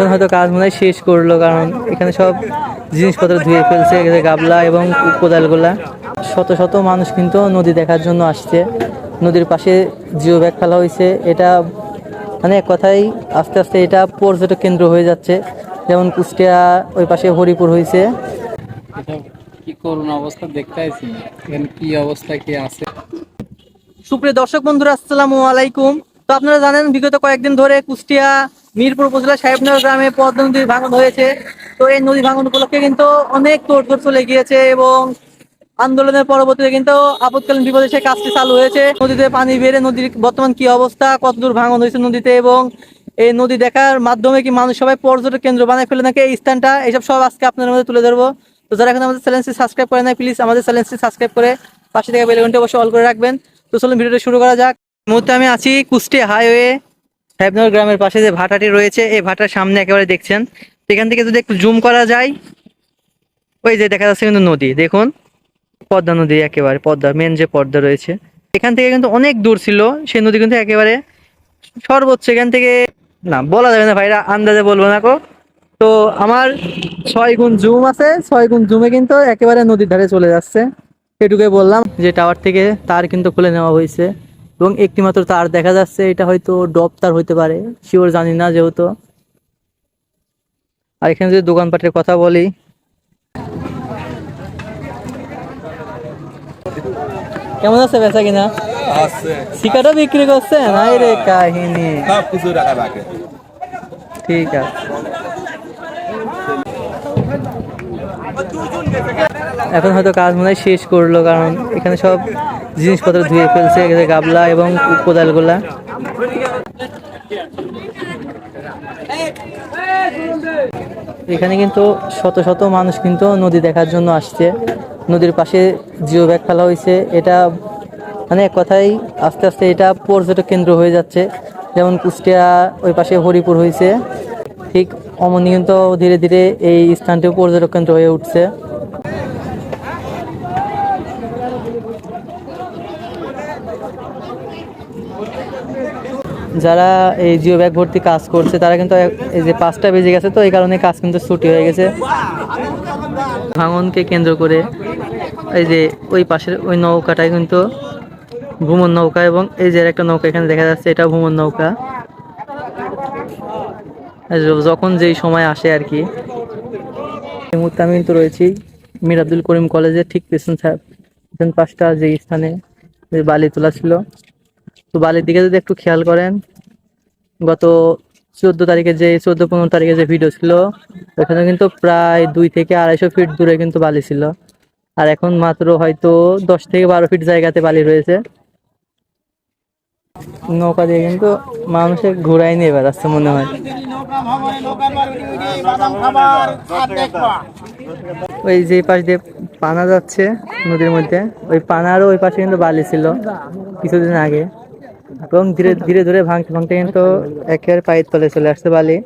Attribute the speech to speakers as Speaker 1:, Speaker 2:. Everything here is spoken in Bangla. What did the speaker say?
Speaker 1: এখন হয়তো কাজ মনে হয় শেষ করল কারণ এখানে সব জিনিসপত্র ধুয়ে ফেলছে এখানে গাবলা এবং কোদালগুলা। শত শত মানুষ কিন্তু নদী দেখার জন্য আসছে। নদীর পাশে জিও ব্যাগ ফেলা হয়েছে। এটা মানে এক কথাই আস্তে আস্তে এটা পর্যটক কেন্দ্র হয়ে যাচ্ছে। যেমন কুষ্টিয়া ওই পাশে হরিপুর হয়েছে।
Speaker 2: এটা কি করুন অবস্থা দেখতে আইছি কি অবস্থা কি আছে?
Speaker 1: সুপ্রিয় দর্শক বন্ধুরা আসসালামু আলাইকুম। তো আপনারা জানেন বিগত কয়েকদিন ধরে কুষ্টিয়া মিরপুর উপজেলা সাহেবনগর গ্রামে পদ্মা নদীর ভাঙন হয়েছে। তো এই নদী ভাঙন উপলক্ষে কিন্তু অনেক তোড়জোড় চলে গিয়েছে এবং আন্দোলনের পরবর্তীতে কিন্তু আপৎকালীন বিপদে সেই কাজটি চালু হয়েছে। নদীতে পানি বেড়ে নদীর বর্তমান কি অবস্থা কতদূর ভাঙন হয়েছে নদীতে এবং এই নদী দেখার মাধ্যমে কি মানুষ সবাই পর্যটক কেন্দ্র বানায় ফেলে নাকি এই স্থানটা? এইসব সব আজকে আপনাদের মধ্যে তুলে ধরবো। তো যারা এখন আমাদের চ্যানেলটি সাবস্ক্রাইব করে নাই প্লিজ আমাদের চ্যানেলটি সাবস্ক্রাইব করে পাশে থেকে বেলঘন্টি অবশ্যই অল করে রাখবেন। তো চলুন ভিডিওটা শুরু করা যাক। মুহূর্তে আমি আছি কুষ্টিয়া হাইওয়ে সাহেবনগর গ্রামের পাশে যে ভাটাটি রয়েছে, এই ভাটার সামনে একেবারে দেখছেন। এখান থেকে যদি একটু জুম করা যায়, ওই যে দেখা যাচ্ছে কিন্তু নদী, দেখুন। পদ্মা নদী একেবারে, পদ্মা মেন যে পদ্মা রয়েছে। এখান থেকে কিন্তু অনেক দূর ছিল, সেই নদী কিন্তু একেবারে সর্বোচ্চ, এখান থেকে না, বলা যাবে না ভাইরা, আন্দাজে বলব না কো। তো আমার ছয় গুণ জুম আছে, ছয় গুণ জুমে কিন্তু একেবারে নদীর ধারে চলে যাচ্ছে। এটুকুই বললাম যে টাওয়ার থেকে তার কিন্তু খুলে নেওয়া হয়েছে। এবং একটি মাত্র তার দেখা যাচ্ছে এটা হয়তো ডব তার হইতে পারে। শিওর জানি না যেহেতু। আর এখানে যদি দোকানপাটের কথা বলি। কেমন আছে বেচা কিনা?
Speaker 3: আছে।
Speaker 1: শিকারও বিক্রি করছে নাই রে কাহিনী। ঠিক আছে। এখন হয়তো কাজ মনে হয় শেষ করল কারণ এখানে সব জিনিসপত্র ধুয়ে ফেলছে গাবলা এবং কোদালগুলা। এখানে কিন্তু শত শত মানুষ কিন্তু নদী দেখার জন্য আসছে। নদীর পাশে জিও ব্যাগ ফেলা হয়েছে। এটা মানে এক কথাই আস্তে আস্তে এটা পর্যটক কেন্দ্র হয়ে যাচ্ছে। যেমন কুষ্টিয়া, ওই পাশে হরিপুর হয়েছে। ঠিক অমনি কিন্তু ধীরে ধীরে এই স্থানটিও পর্যটক কেন্দ্র হয়ে উঠছে। যারা এই জিও ব্যাগ ভর্তি কাজ করছে, তারা কিন্তু এই যে পাঁচটা বেজে গেছে, তো এই কারণে কাজ কিন্তু ছুটি হয়ে গেছে। ভাঙনকে কেন্দ্র করে এই যে ওই পাশের ওই নৌকাটাই কিন্তু ভ্রমণ নৌকা এবং এই যে একটা নৌকা এখানে দেখা যাচ্ছে, এটা ভ্রমণ নৌকা। যখন যেই সময় আসে আর কি। এই মুহূর্তে আমি কিন্তু রয়েছি মির আব্দুল করিম কলেজের ঠিক পেছন পেছন পাশটা যে স্থানে বালি তোলা ছিল। তো বালির দিকে যদি একটু খেয়াল করেন, গত চোদ্দ তারিখে যে, চোদ্দ পনেরো তারিখে যে ভিডিও ছিল, ওখানে কিন্তু প্রায় দুই থেকে আড়াইশো ফিট দূরে কিন্তু বালি ছিল। আর এখন মাত্র হয়তো দশ থেকে বারো ফিট জায়গাতে বালি রয়েছে। নৌকা দিয়ে কিন্তু মানুষের ঘোরাই নিয়ে বেড়াচ্ছে মনে হয়। ওই যে পাশ দিয়ে পানা যাচ্ছে নদীর মধ্যে। ওই পানারও ওই পাশে কিন্তু বালি ছিল কিছুদিন আগে। এবং ধীরে ধীরে ধীরে ভাঙতে ভাঙতে কিন্তু একের পায়ের তলে চলে আসছে বালি।